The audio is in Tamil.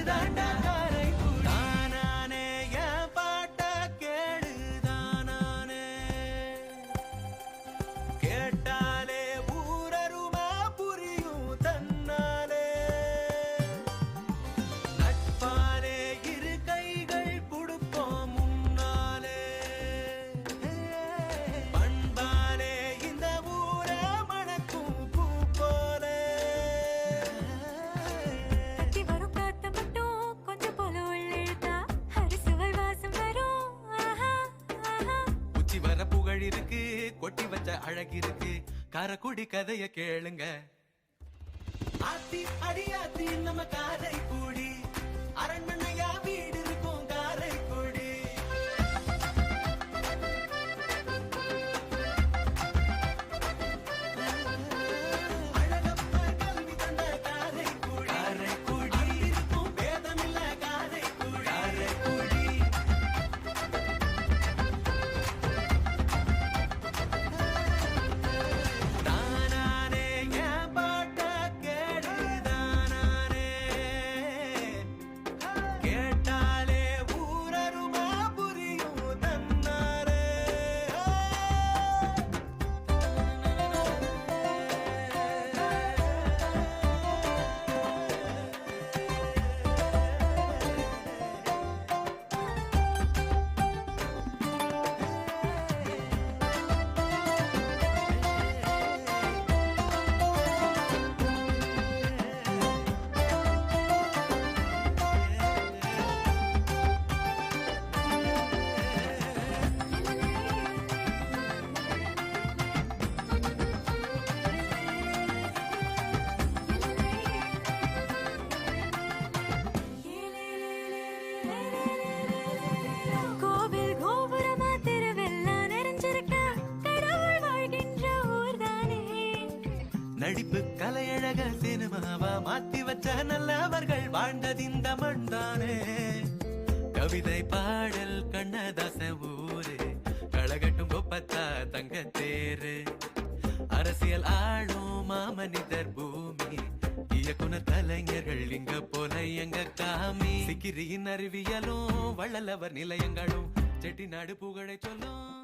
இதுதாண்டா இருக்கு கொட்டி வச்ச அழகிருக்கு காரக்குடி கதைய கேளுங்க. ஆத்தி அடியாத்தி நம்ம காதை நடிப்பு கலையழக சினிமாவா மாத்தி வச்ச நல்லவர்கள் வாழ்ந்தது இந்த மண்தானே. கவிதை பாடல் கண்ணதாச ஊரு களகட்டும் கொப்பத்தா தங்க தேரு அரசியல் ஆளும் மாமனிதர் பூமி இயக்குனர் கலைஞர்கள் இங்க போல எங்க காமி. சிக்கிரியின் அறிவியலும் வள்ளலவர் நிலையங்களும் செட்டி நாடு புகழை சொல்லும்.